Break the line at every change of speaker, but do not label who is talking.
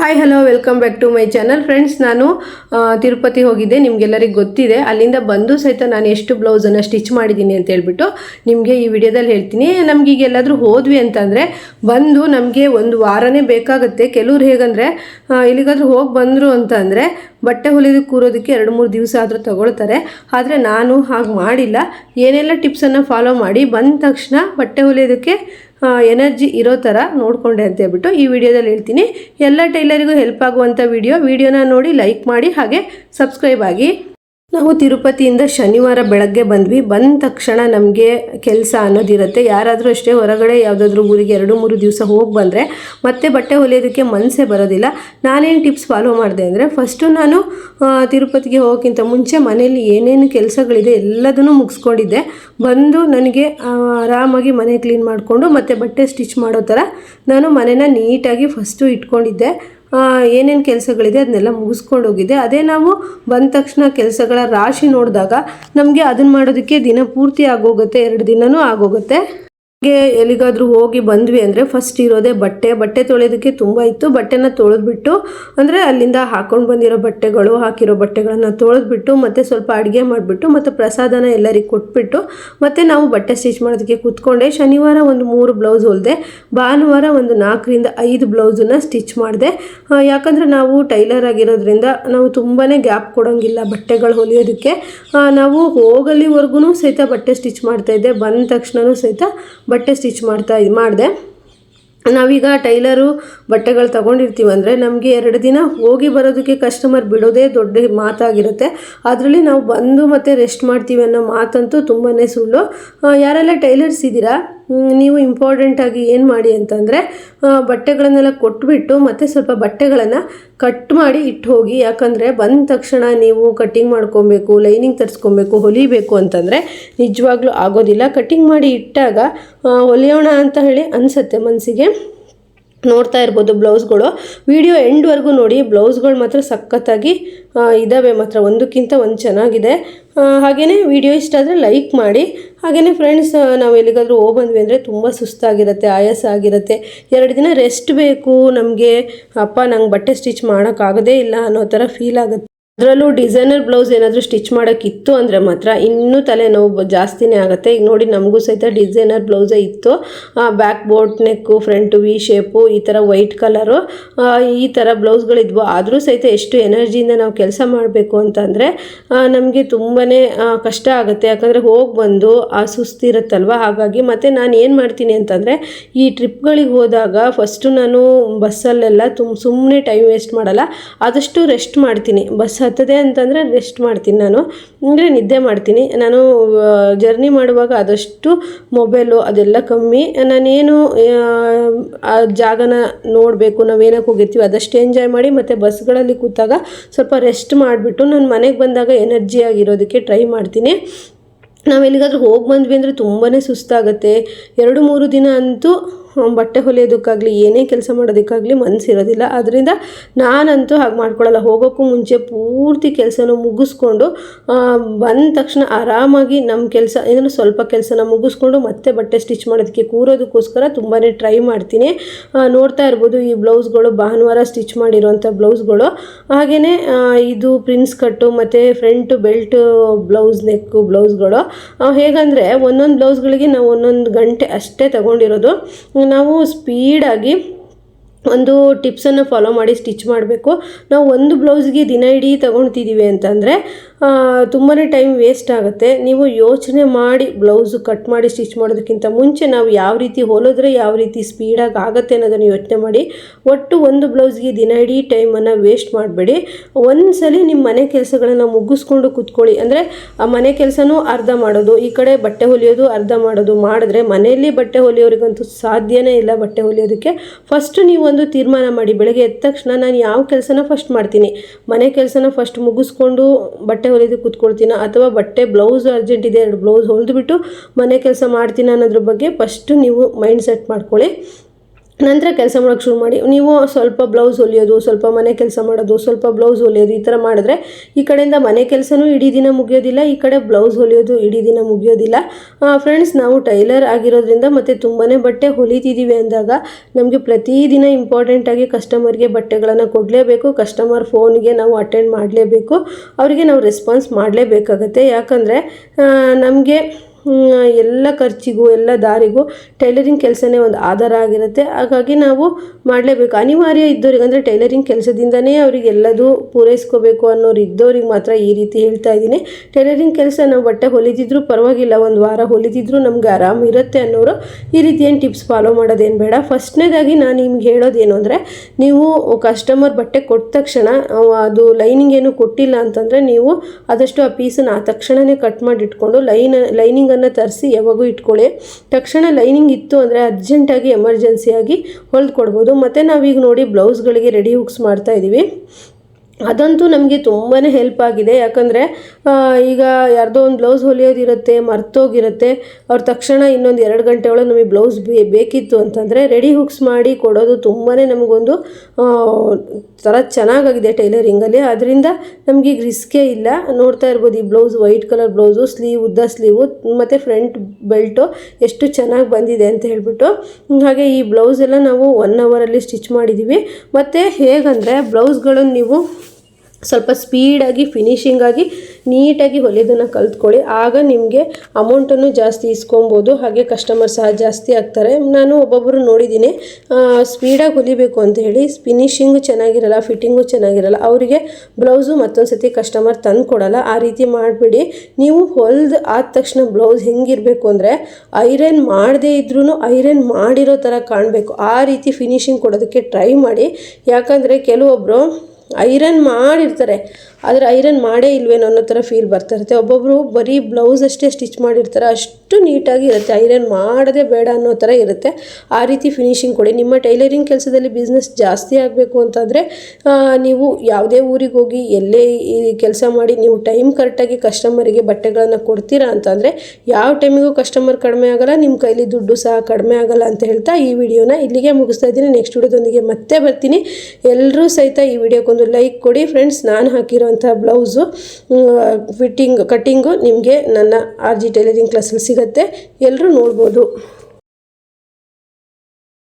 Hi hello welcome back to my channel friends ನಾನು ತಿರುಪತಿ ಹೋಗಿದ್ದೆ. ನಿಮಗೆಲ್ಲರಿಗೂ ಗೊತ್ತಿದೆ. ಅಲ್ಲಿಂದ ಬಂದು ಸಹಿತ ನಾನು ಎಷ್ಟು ಬ್ಲೌಸನ್ನು ಸ್ಟಿಚ್ ಮಾಡಿದ್ದೀನಿ ಅಂತ ಹೇಳ್ಬಿಟ್ಟು ನಿಮಗೆ ಈ ವಿಡಿಯೋದಲ್ಲಿ ಹೇಳ್ತೀನಿ. ನಮ್ಗೆ ಈಗ ಎಲ್ಲಾದರೂ ಹೋದ್ವಿ ಅಂತಂದರೆ, ಬಂದು ನಮಗೆ ಒಂದು ವಾರನೇ ಬೇಕಾಗುತ್ತೆ. ಕೆಲವ್ರು ಹೇಗಂದರೆ ಇಲ್ಲಿಗಾದರೂ ಹೋಗಿ ಬಂದರು ಅಂತಂದರೆ, ಬಟ್ಟೆ ಹೊಲಿಯೋದಕ್ಕೆ ಕೂರೋದಕ್ಕೆ ಎರಡು ಮೂರು ದಿವಸ ಆದರೂ ತಗೊಳ್ತಾರೆ. ಆದರೆ ನಾನು ಹಾಗೆ ಮಾಡಿಲ್ಲ. ಏನೆಲ್ಲ ಟಿಪ್ಸನ್ನು ಫಾಲೋ ಮಾಡಿ ಬಂದ ತಕ್ಷಣ ಬಟ್ಟೆ ಹೊಲಿಯೋದಕ್ಕೆ ಎನರ್ಜಿ ಇರೋ ಥರ ನೋಡಿಕೊಂಡೆ ಅಂತ ಹೇಳ್ಬಿಟ್ಟು ಈ ವಿಡಿಯೋದಲ್ಲಿ ಹೇಳ್ತೀನಿ. ಎಲ್ಲ ಟೈಲರಿಗೂ ಹೆಲ್ಪ್ ಆಗುವಂಥ ವಿಡಿಯೋ, ವಿಡಿಯೋನ ನೋಡಿ ಲೈಕ್ ಮಾಡಿ ಹಾಗೆ ಸಬ್ಸ್ಕ್ರೈಬ್ ಆಗಿ ನಾವು ತಿರುಪತಿಯಿಂದ ಶನಿವಾರ ಬೆಳಗ್ಗೆ ಬಂದ್ವಿ. ಬಂದ ತಕ್ಷಣ ನಮಗೆ ಕೆಲಸ ಅನ್ನೋದಿರುತ್ತೆ. ಯಾರಾದರೂ ಅಷ್ಟೇ ಹೊರಗಡೆ ಯಾವುದಾದ್ರೂ ಊರಿಗೆ ಎರಡು, ಮೂರು ದಿವಸ ಹೋಗಿ ಬಂದರೆ ಮತ್ತೆ ಬಟ್ಟೆ ಹೊಲಿಯೋದಕ್ಕೆ ಮನಸ್ಸೇ ಬರೋದಿಲ್ಲ. ನಾನೇನು ಟಿಪ್ಸ್ ಫಾಲೋ ಮಾಡಿದೆ ಅಂದರೆ ಫಸ್ಟು ನಾನು ತಿರುಪತಿಗೆ ಹೋಗೋಕ್ಕಿಂತ ಮುಂಚೆ ಮನೆಯಲ್ಲಿ ಏನೇನು ಕೆಲಸಗಳಿದೆ ಎಲ್ಲದನ್ನು ಮುಗಿಸ್ಕೊಂಡಿದ್ದೆ. ಬಂದು ನನಗೆ ಆರಾಮಾಗಿ ಮನೆ ಕ್ಲೀನ್ ಮಾಡಿಕೊಂಡು ಮತ್ತು ಬಟ್ಟೆ ಸ್ಟಿಚ್ ಮಾಡೋ ಥರ ನಾನು ಮನೆನ ನೀಟಾಗಿ ಫಸ್ಟು ಇಟ್ಕೊಂಡಿದ್ದೆ. ಏನೇನು ಕೆಲಸಗಳಿದೆ ಅದನ್ನೆಲ್ಲ ಮುಗಿಸ್ಕೊಂಡು ಹೋಗಿದೆ ಅದೇ ನಾವು ಬಂದ ತಕ್ಷಣ ಕೆಲಸಗಳ ರಾಶಿ ನೋಡಿದಾಗ ನಮಗೆ ಅದನ್ನು ಮಾಡೋದಕ್ಕೆ ದಿನ ಪೂರ್ತಿ ಆಗೋಗುತ್ತೆ, ಎರಡು ದಿನವೂ ಆಗೋಗುತ್ತೆ. ಹಾಗೆ ಎಲ್ಲಿಗಾದರೂ ಹೋಗಿ ಬಂದ್ವಿ ಅಂದರೆ ಫಸ್ಟ್ ಇರೋದೇ ಬಟ್ಟೆ. ಬಟ್ಟೆ ತೊಳೆಯೋದಕ್ಕೆ ತುಂಬ ಇತ್ತು. ಬಟ್ಟೆನ ತೊಳೆದ್ಬಿಟ್ಟು ಅಂದರೆ ಅಲ್ಲಿಂದ ಹಾಕೊಂಡು ಬಂದಿರೋ ಬಟ್ಟೆಗಳು, ಹಾಕಿರೋ ಬಟ್ಟೆಗಳನ್ನು ತೊಳೆದ್ಬಿಟ್ಟು ಮತ್ತು ಸ್ವಲ್ಪ ಅಡುಗೆ ಮಾಡಿಬಿಟ್ಟು ಮತ್ತು ಪ್ರಸಾದನ ಎಲ್ಲರಿಗೆ ಕೊಟ್ಬಿಟ್ಟು ಮತ್ತು ನಾವು ಬಟ್ಟೆ ಸ್ಟಿಚ್ ಮಾಡೋದಕ್ಕೆ ಕೂತ್ಕೊಂಡೆ. ಶನಿವಾರ ಒಂದು ಮೂರು ಬ್ಲೌಸ್ ಹೊಲಿದೆ, ಭಾನುವಾರ ಒಂದು ನಾಲ್ಕರಿಂದ ಐದು ಬ್ಲೌಸನ್ನು ಸ್ಟಿಚ್ ಮಾಡಿದೆ. ಯಾಕಂದರೆ ನಾವು ಟೈಲರ್ ಆಗಿರೋದ್ರಿಂದ ನಾವು ತುಂಬಾ ಗ್ಯಾಪ್ ಕೊಡೋಂಗಿಲ್ಲ ಬಟ್ಟೆಗಳು ಹೊಲಿಯೋದಕ್ಕೆ. ನಾವು ಹೋಗಲಿವರೆಗೂ ಸಹಿತ ಬಟ್ಟೆ ಸ್ಟಿಚ್ ಮಾಡ್ತಾಯಿದ್ದೆ ಬಂದ ತಕ್ಷಣವೂ ಸಹಿತ ಬಟ್ಟೆ ಸ್ಟಿಚ್ ಮಾಡ್ತಾ ಇದು ಮಾಡಿದೆ. ನಾವೀಗ ಟೈಲರು ಬಟ್ಟೆಗಳು ತೊಗೊಂಡಿರ್ತೀವಿ ಅಂದರೆ ನಮಗೆ ಎರಡು ದಿನ ಹೋಗಿ ಬರೋದಕ್ಕೆ ಕಸ್ಟಮರ್ ಬಿಡೋದೇ ದೊಡ್ಡ ಮಾತಾಗಿರುತ್ತೆ. ಅದರಲ್ಲಿ ನಾವು ಬಂದು ಮತ್ತೆ ರೆಸ್ಟ್ ಮಾಡ್ತೀವಿ ಅನ್ನೋ ಮಾತಂತೂ ತುಂಬಾ ಸುಳ್ಳು. ಯಾರೆಲ್ಲ ಟೈಲರ್ಸ್ ಇದ್ದೀರಾ ನೀವು ಇಂಪಾರ್ಟೆಂಟಾಗಿ ಏನು ಮಾಡಿ ಅಂತಂದರೆ ಬಟ್ಟೆಗಳನ್ನೆಲ್ಲ ಕೊಟ್ಬಿಟ್ಟು ಮತ್ತು ಸ್ವಲ್ಪ ಬಟ್ಟೆಗಳನ್ನು ಕಟ್ ಮಾಡಿ ಇಟ್ಟು ಹೋಗಿ, ಯಾಕಂದರೆ ಬಂದ ತಕ್ಷಣ ನೀವು ಕಟ್ಟಿಂಗ್ ಮಾಡ್ಕೊಬೇಕು ಲೈನಿಂಗ್ ತರಿಸ್ಕೊಬೇಕು, ಹೊಲಿಬೇಕು ಅಂತಂದರೆ ನಿಜವಾಗ್ಲೂ ಆಗೋದಿಲ್ಲ. ಕಟ್ಟಿಂಗ್ ಮಾಡಿ ಇಟ್ಟಾಗ ಹೊಲಿಯೋಣ ಅಂತ ಹೇಳಿ ಅನಿಸುತ್ತೆ ಮನಸ್ಸಿಗೆ ನೋಡ್ತಾ ಇರ್ಬೋದು ಬ್ಲೌಸ್ಗಳು. ವಿಡಿಯೋ ಎಂಡ್ವರೆಗೂ ನೋಡಿ, ಬ್ಲೌಸ್ಗಳು ಮಾತ್ರ ಸಖತ್ತಾಗಿ ಇದ್ದಾವೆ ಮಾತ್ರ. ಒಂದಕ್ಕಿಂತ ಒಂದು ಚೆನ್ನಾಗಿದೆ. ಹಾಗೆಯೇ ವಿಡಿಯೋ ಇಷ್ಟ ಆದರೆ ಲೈಕ್ ಮಾಡಿ. ಹಾಗೆಯೇ ಫ್ರೆಂಡ್ಸ್, ನಾವು ಎಲ್ಲಿಗಾದರೂ ಹೋಗ್ಬಂದ್ವಿ ಅಂದರೆ ತುಂಬ ಸುಸ್ತಾಗಿರುತ್ತೆ, ಆಯಾಸ ಆಗಿರುತ್ತೆ. ಎರಡು ದಿನ ರೆಸ್ಟ್ ಬೇಕು. ನಮಗೆ, ಅಪ್ಪ ನಂಗೆ ಬಟ್ಟೆ ಸ್ಟಿಚ್ ಮಾಡೋಕ್ಕಾಗೋದೇ ಇಲ್ಲ ಅನ್ನೋ ಥರ ಫೀಲ್ ಆಗುತ್ತೆ. ಅದರಲ್ಲೂ ಡಿಸೈನರ್ ಬ್ಲೌಸ್ ಏನಾದರೂ ಸ್ಟಿಚ್ ಮಾಡೋಕ್ಕಿತ್ತು ಅಂದರೆ ಮಾತ್ರ ಇನ್ನೂ ತಲೆನೋವು ಜಾಸ್ತಿನೇ ಆಗುತ್ತೆ. ಈಗ ನೋಡಿ ನಮಗೂ ಸಹಿತ ಡಿಸೈನರ್ ಬ್ಲೌಸೇ ಇತ್ತು. Back boat neck front V shape, ಈ ಥರ ವೈಟ್ ಕಲರು. ಈ ಥರ ಬ್ಲೌಸ್ಗಳಿದ್ವು. ಆದರೂ ಸಹಿತ ಎಷ್ಟು ಎನರ್ಜಿಯಿಂದ ನಾವು ಕೆಲಸ ಮಾಡಬೇಕು ಅಂತಂದರೆ ನಮಗೆ ತುಂಬಾ ಕಷ್ಟ ಆಗುತ್ತೆ. ಯಾಕಂದರೆ ಹೋಗಿ ಬಂದು, ಆ ಸುಸ್ತಿರುತ್ತಲ್ವ ಹಾಗಾಗಿ ಮತ್ತು ನಾನು ಏನು ಮಾಡ್ತೀನಿ ಅಂತಂದರೆ, ಈ ಟ್ರಿಪ್ಗಳಿಗೆ ಹೋದಾಗ ಫಸ್ಟು ನಾನು ಬಸ್ಸಲ್ಲೆಲ್ಲ ತುಂಬ ಸುಮ್ಮನೆ ಟೈಮ್ ವೇಸ್ಟ್ ಮಾಡಲ್ಲ. ಆದಷ್ಟು ರೆಸ್ಟ್ ಮಾಡ್ತೀನಿ. ಬಸ್ ಹತ್ತದೆ ಅಂತಂದರೆ ರೆಸ್ಟ್ ಮಾಡ್ತೀನಿ ನಾನು. ಅಂದರೆ ನಿದ್ದೆ ಮಾಡ್ತೀನಿ. ನಾನು ಜರ್ನಿ ಮಾಡುವಾಗ ಆದಷ್ಟು ಮೊಬೈಲು ಅದೆಲ್ಲ ಕಮ್ಮಿ. ನಾನೇನು, ಆ ಜಾಗನ ನೋಡಬೇಕು ನಾವೇನಕ್ಕೆ ಹೋಗಿರ್ತೀವಿ ಅದಷ್ಟು ಎಂಜಾಯ್ ಮಾಡಿ ಮತ್ತು ಬಸ್ಗಳಲ್ಲಿ ಕೂತಾಗ ಸ್ವಲ್ಪ ರೆಸ್ಟ್ ಮಾಡಿಬಿಟ್ಟು ನಾನು ಮನೆಗೆ ಬಂದಾಗ ಎನರ್ಜಿ ಆಗಿರೋದಕ್ಕೆ ಟ್ರೈ ಮಾಡ್ತೀನಿ. ನಾವು ಎಲ್ಲಿಗಾದ್ರೂ ಹೋಗಿ ಬಂದ್ವಿ ಅಂದರೆ ತುಂಬಾ ಸುಸ್ತಾಗುತ್ತೆ. ಎರಡು ಮೂರು ದಿನ ಅಂತೂ ಬಟ್ಟೆ ಹೊಲಿಯೋದಕ್ಕಾಗಲಿ, ಏನೇ ಕೆಲಸ ಮಾಡೋದಕ್ಕಾಗಲಿ ಮನಸ್ಸಿರೋದಿಲ್ಲ ಅದರಿಂದ ನಾನಂತೂ ಹಾಗೆ ಮಾಡ್ಕೊಳ್ಳಲ್ಲ ಹೋಗೋಕ್ಕೂ ಮುಂಚೆ ಪೂರ್ತಿ ಕೆಲಸನ ಮುಗಿಸ್ಕೊಂಡು ಬಂದ ತಕ್ಷಣ ಆರಾಮಾಗಿ ನಮ್ಮ ಕೆಲಸ, ಏನಾದ್ರು ಸ್ವಲ್ಪ ಕೆಲಸನ ಮುಗಿಸ್ಕೊಂಡು ಮತ್ತೆ ಬಟ್ಟೆ ಸ್ಟಿಚ್ ಮಾಡೋದಕ್ಕೆ ಕೂರೋದಕ್ಕೋಸ್ಕರ ತುಂಬಾ ಟ್ರೈ ಮಾಡ್ತೀನಿ. ನೋಡ್ತಾ ಇರ್ಬೋದು ಈ ಬ್ಲೌಸ್ಗಳು ಭಾನುವಾರ ಸ್ಟಿಚ್ ಮಾಡಿರುವಂಥ ಬ್ಲೌಸ್ಗಳು. ಹಾಗೆಯೇ ಇದು ಪ್ರಿನ್ಸ್ ಕಟ್ಟು ಮತ್ತು ಫ್ರಂಟ್ ಬೆಲ್ಟ್ ಬ್ಲೌಸ್ ನೆಕ್ಕು ಬ್ಲೌಸ್ಗಳು. ಹೇಗಂದರೆ ಒಂದೊಂದು ಬ್ಲೌಸ್ಗಳಿಗೆ ನಾವು ಒಂದೊಂದು ಗಂಟೆ ಅಷ್ಟೇ ತಗೊಂಡಿರೋದು. ನಾವು ಸ್ಪೀಡಾಗಿ ಒಂದು ಟಿಪ್ಸನ್ನು ಫಾಲೋ ಮಾಡಿ ಸ್ಟಿಚ್ ಮಾಡಬೇಕು. ನಾವು ಒಂದು ಬ್ಲೌಸ್ಗೆ ದಿನ ಇಡೀ ತಗೊಳ್ತಿದ್ದೀವಿ ಅಂತಂದರೆ ತುಂಬಾ ಟೈಮ್ ವೇಸ್ಟ್ ಆಗುತ್ತೆ. ನೀವು ಯೋಚನೆ ಮಾಡಿ, ಬ್ಲೌಸು ಕಟ್ ಮಾಡಿ, ಸ್ಟಿಚ್ ಮಾಡೋದಕ್ಕಿಂತ ಮುಂಚೆ ನಾವು ಯಾವ ರೀತಿ ಹೊಲಿದ್ರೆ ಯಾವ ರೀತಿ ಸ್ಪೀಡಾಗಿ ಆಗುತ್ತೆ ಅನ್ನೋದನ್ನು ಯೋಚನೆ ಮಾಡಿ. ಒಟ್ಟು ಒಂದು ಬ್ಲೌಸ್ಗೆ ದಿನ ಇಡೀ ಟೈಮನ್ನು ವೇಸ್ಟ್ ಮಾಡಬೇಡಿ. ಒಂದ್ಸಲಿ ನಿಮ್ಮ ಮನೆ ಕೆಲಸಗಳನ್ನು ಮುಗಿಸ್ಕೊಂಡು ಕೂತ್ಕೊಳ್ಳಿ. ಅಂದರೆ ಆ ಮನೆ ಕೆಲಸನೂ ಅರ್ಧ ಮಾಡೋದು, ಈ ಕಡೆ ಬಟ್ಟೆ ಹೊಲಿಯೋದು ಅರ್ಧ ಮಾಡೋದು ಮಾಡಿದ್ರೆ ಮನೆಯಲ್ಲಿ ಬಟ್ಟೆ ಹೊಲಿಯೋರಿಗಂತೂ ಸಾಧ್ಯನೇ ಇಲ್ಲ ಬಟ್ಟೆ ಹೊಲಿಯೋದಕ್ಕೆ. ಫಸ್ಟ್ ನೀವು ಒಂದು ತೀರ್ಮಾನ ಮಾಡಿ, ಬೆಳಗ್ಗೆ ಎದ್ದ ತಕ್ಷಣ ನಾನು ಯಾವ ಕೆಲಸನ ಫಸ್ಟ್ ಮಾಡ್ತೀನಿ. ಮನೆ ಕೆಲಸನ ಫಸ್ಟ್ ಮುಗಿಸ್ಕೊಂಡು ಬಟ್ಟೆ ಹೊಲಿಯೋದಕ್ಕೆ ಕೂತ್ಕೊಳ್ತೀನ? ಅಥವಾ ಬಟ್ಟೆ ಬ್ಲೌಸ್ ಅರ್ಜೆಂಟ್ ಇದೆ, ಎರಡು ಬ್ಲೌಸ್ ಹೊಲಿದ್ಬಿಟ್ಟು ಮನೆ ಕೆಲಸ ಮಾಡ್ತೀನಿ ಅನ್ನೋದ್ರ ಬಗ್ಗೆ ಫಸ್ಟು ನೀವು ಮೈಂಡ್ ಸೆಟ್ ಮಾಡ್ಕೊಳ್ಳಿ. ನಂತರ ಕೆಲಸ ಮಾಡೋಕ್ಕೆ ಶುರು ಮಾಡಿ, ನೀವು ಸ್ವಲ್ಪ ಬ್ಲೌಸ್ ಹೊಲಿಯೋದು, ಸ್ವಲ್ಪ ಮನೆ ಕೆಲಸ ಮಾಡೋದು, ಸ್ವಲ್ಪ ಬ್ಲೌಸ್ ಹೊಲಿಯೋದು ಈ ಥರ ಮಾಡಿದ್ರೆ ಈ ಕಡೆಯಿಂದ ಮನೆ ಕೆಲಸನೂ ಇಡೀ ದಿನ ಮುಗಿಯೋದಿಲ್ಲ, ಈ ಕಡೆ ಬ್ಲೌಸ್ ಹೊಲಿಯೋದು ಇಡೀ ದಿನ ಮುಗಿಯೋದಿಲ್ಲ. ಫ್ರೆಂಡ್ಸ್ ನಾವು ಟೈಲರ್ ಆಗಿರೋದ್ರಿಂದ ಮತ್ತು ತುಂಬಾ ಬಟ್ಟೆ ಹೊಲಿತಿದ್ದೀವಿ ಅಂದಾಗ ನಮಗೆ ಪ್ರತಿದಿನ ಇಂಪಾರ್ಟೆಂಟಾಗಿ ಕಸ್ಟಮರ್ಗೆ ಬಟ್ಟೆಗಳನ್ನು ಕೊಡಲೇಬೇಕು ಕಸ್ಟಮರ್ ಫೋನ್ಗೆ ನಾವು ಅಟೆಂಡ್ ಮಾಡಲೇಬೇಕು, ಅವರಿಗೆ ನಾವು ರೆಸ್ಪಾನ್ಸ್ ಮಾಡಲೇಬೇಕಾಗತ್ತೆ. ಯಾಕಂದರೆ ನಮಗೆ ಎಲ್ಲ ಖರ್ಚಿಗೂ, ಎಲ್ಲ ದಾರಿಗೂ ಟೈಲರಿಂಗ್ ಕೆಲಸನೇ ಒಂದು ಆಧಾರ ಆಗಿರುತ್ತೆ. ಹಾಗಾಗಿ ನಾವು ಮಾಡಲೇಬೇಕು. ಅನಿವಾರ್ಯ ಇದ್ದವ್ರಿಗೆ ಅಂದರೆ ಟೈಲರಿಂಗ್ ಕೆಲಸದಿಂದನೇ ಅವ್ರಿಗೆ ಎಲ್ಲದೂ ಪೂರೈಸ್ಕೋಬೇಕು ಅನ್ನೋರು ಇದ್ದವ್ರಿಗೆ ಮಾತ್ರ ಈ ರೀತಿ ಹೇಳ್ತಾ ಇದ್ದೀನಿ. ಟೈಲರಿಂಗ್ ಕೆಲಸ ನಾವು ಬಟ್ಟೆ ಹೊಲಿದಿದ್ರು ಪರವಾಗಿಲ್ಲ, ಒಂದು ವಾರ ಹೊಲಿದಿದ್ರು ನಮ್ಗೆ ಆರಾಮ್ ಇರುತ್ತೆ ಅನ್ನೋರು ಈ ರೀತಿ ಏನು ಟಿಪ್ಸ್ ಫಾಲೋ ಮಾಡೋದೇನು ಬೇಡ. ಫಸ್ಟ್ನೇದಾಗಿ ನಾನು ನಿಮ್ಗೆ ಹೇಳೋದೇನು ಅಂದರೆ, ನೀವು ಕಸ್ಟಮರ್ ಬಟ್ಟೆ ಕೊಟ್ಟ ತಕ್ಷಣ ಅದು ಲೈನಿಂಗ್ ಏನು ಕೊಟ್ಟಿಲ್ಲ ಅಂತಂದರೆ ನೀವು ಆದಷ್ಟು ಆ ಪೀಸನ್ನು ಆ ತಕ್ಷಣವೇ ಕಟ್ ಮಾಡಿಟ್ಕೊಂಡು ಲೈನ್ ಲೈನ್ ಲೈನಿಂಗನ್ನು ತರಿಸಿ ಯಾವಾಗೂ ಇಟ್ಕೊಳ್ಳಿ. ತಕ್ಷಣ ಲೈನಿಂಗ್ ಇತ್ತು ಅಂದರೆ ಅರ್ಜೆಂಟಾಗಿ ಎಮರ್ಜೆನ್ಸಿಯಾಗಿ ಹೊಲ್ದು ಕೊಡ್ಬೋದು. ಮತ್ತು ನಾವೀಗ ನೋಡಿ ಬ್ಲೌಸ್ಗಳಿಗೆ ರೆಡಿ ಹುಕ್ಸ್ ಮಾಡ್ತಾ ಇದ್ದೀವಿ ಅದಂತೂ ನಮಗೆ ತುಂಬಾ ಹೆಲ್ಪ್ ಆಗಿದೆ. ಯಾಕಂದರೆ ಈಗ ಯಾರ್ದೋ ಒಂದು ಬ್ಲೌಸ್ ಹೊಲಿಯೋದಿರುತ್ತೆ, ಮರ್ತೋಗಿರುತ್ತೆ, ಅವ್ರ ತಕ್ಷಣ ಇನ್ನೊಂದು ಎರಡು ಗಂಟೆ ಒಳಗೆ ನಮಗೆ ಬ್ಲೌಸ್ ಬೇಕಿತ್ತು ಅಂತಂದರೆ ರೆಡಿ ಹುಕ್ಸ್ ಮಾಡಿ ಕೊಡೋದು ತುಂಬಾ ನಮಗೊಂದು ಥರ ಚೆನ್ನಾಗಾಗಿದೆ ಟೈಲರಿಂಗಲ್ಲಿ ಅದರಿಂದ ನಮಗೆ ಈಗ ರಿಸ್ಕೇ ಇಲ್ಲ. ನೋಡ್ತಾ ಇರ್ಬೋದು ಈ blouse white colour blouse sleeve ಉದ್ದ ಸ್ಲೀವು ಮತ್ತು ಫ್ರಂಟ್ ಬೆಲ್ಟು ಎಷ್ಟು ಚೆನ್ನಾಗಿ ಬಂದಿದೆ ಅಂತ ಹೇಳಿಬಿಟ್ಟು. ಹಾಗೆ ಈ ಬ್ಲೌಸೆಲ್ಲ ನಾವು ಒನ್ ಅವರಲ್ಲಿ ಸ್ಟಿಚ್ ಮಾಡಿದ್ದೀವಿ ಮತ್ತು ಹೇಗಂದರೆ ಬ್ಲೌಸ್ಗಳನ್ನು ನೀವು ಸ್ವಲ್ಪ ಸ್ಪೀಡಾಗಿ ಫಿನಿಷಿಂಗಾಗಿ ನೀಟಾಗಿ ಹೊಲಿಯೋದನ್ನು ಕಲ್ತ್ಕೊಳ್ಳಿ. ಆಗ ನಿಮಗೆ ಅಮೌಂಟನ್ನು ಜಾಸ್ತಿ ಇಸ್ಕೊಬೋದು ಹಾಗೆ ಕಸ್ಟಮರ್ ಸಹ ಜಾಸ್ತಿ ಆಗ್ತಾರೆ. ನಾನು ಒಬ್ಬೊಬ್ಬರು ನೋಡಿದ್ದೀನಿ. ಸ್ಪೀಡಾಗಿ ಹೊಲಿಬೇಕು ಅಂತ ಹೇಳಿ ಫಿನಿಷಿಂಗು ಚೆನ್ನಾಗಿರಲ್ಲ ಫಿಟ್ಟಿಂಗು ಚೆನ್ನಾಗಿರಲ್ಲ, ಅವರಿಗೆ ಬ್ಲೌಸು ಮತ್ತೊಂದು ಸತಿ ಕಸ್ಟಮರ್ ತಂದು ಕೊಡಲ್ಲ. ಆ ರೀತಿ ಮಾಡಿಬಿಡಿ. ನೀವು ಹೊಲ್ದು ಆದ ತಕ್ಷಣ ಬ್ಲೌಸ್ ಹೆಂಗಿರಬೇಕು ಅಂದರೆ ಐರನ್ ಮಾಡದೇ ಇದ್ರೂ ಐರನ್ ಮಾಡಿರೋ ಥರ ಕಾಣಬೇಕು. ಆ ರೀತಿ ಫಿನಿಷಿಂಗ್ ಕೊಡೋದಕ್ಕೆ ಟ್ರೈ ಮಾಡಿ. ಯಾಕಂದರೆ ಕೆಲವೊಬ್ಬರು ಐರನ್ ಮಾಡಿರ್ತಾರೆ ಆದರೆ ಐರನ್ ಮಾಡೇ ಇಲ್ವೇನೋ ಅನ್ನೋ ಥರ ಫೀಲ್ ಬರ್ತಾ ಇರುತ್ತೆ. ಒಬ್ಬೊಬ್ಬರು ಬರೀ ಬ್ಲೌಸ್ ಅಷ್ಟೇ ಸ್ಟಿಚ್ ಮಾಡಿರ್ತಾರೆ, ಅಷ್ಟು ನೀಟಾಗಿ ಇರುತ್ತೆ. ಐರನ್ ಮಾಡದೇ ಬೇಡ ಅನ್ನೋ ಥರ ಇರುತ್ತೆ. ಆ ರೀತಿ ಫಿನಿಶಿಂಗ್ ಕೊಡಿ. ನಿಮ್ಮ ಟೈಲರಿಂಗ್ ಕೆಲಸದಲ್ಲಿ ಬಿಸ್ನೆಸ್ ಜಾಸ್ತಿ ಆಗಬೇಕು ಅಂತಂದರೆ ನೀವು ಯಾವುದೇ ಊರಿಗೆ ಹೋಗಿ ಎಲ್ಲೇ ಈ ಕೆಲಸ ಮಾಡಿ ನೀವು ಟೈಮ್ ಕರೆಕ್ಟಾಗಿ ಕಸ್ಟಮರಿಗೆ ಬಟ್ಟೆಗಳನ್ನು ಕೊಡ್ತೀರಾ ಅಂತಂದರೆ, ಯಾವ ಟೈಮಿಗೂ ಕಸ್ಟಮರ್ ಕಡಿಮೆ ಆಗಲ್ಲ ನಿಮ್ಮ ಕೈಲಿ ದುಡ್ಡು ಸಹ ಕಡಿಮೆ ಆಗಲ್ಲ ಅಂತ ಹೇಳ್ತಾ ಈ ವಿಡಿಯೋನ ಇಲ್ಲಿಗೆ ಮುಗಿಸ್ತಾ ಇದ್ದೀನಿ. ನೆಕ್ಸ್ಟ್ ವಿಡಿಯೋದೊಂದಿಗೆ ಮತ್ತೆ ಬರ್ತೀನಿ. ಎಲ್ಲರೂ ಸಹಿತ ಈ ವಿಡಿಯೋಕ್ಕೊಂದು ಲೈಕ್ ಕೊಡಿ. ಫ್ರೆಂಡ್ಸ್ ನಾನು ಹಾಕಿರೋಂಥ ಬ್ಲೌಸು ಫಿಟ್ಟಿಂಗ್ ಕಟ್ಟಿಂಗು ನಿಮಗೆ ನನ್ನ ಆರ್ ಜಿ ಟೈಲರಿಂಗ್ ಕ್ಲಾಸಲ್ಲಿ ಸಿಗುತ್ತೆ. ಎಲ್ಲರೂ ನೋಡ್ಬೋದು.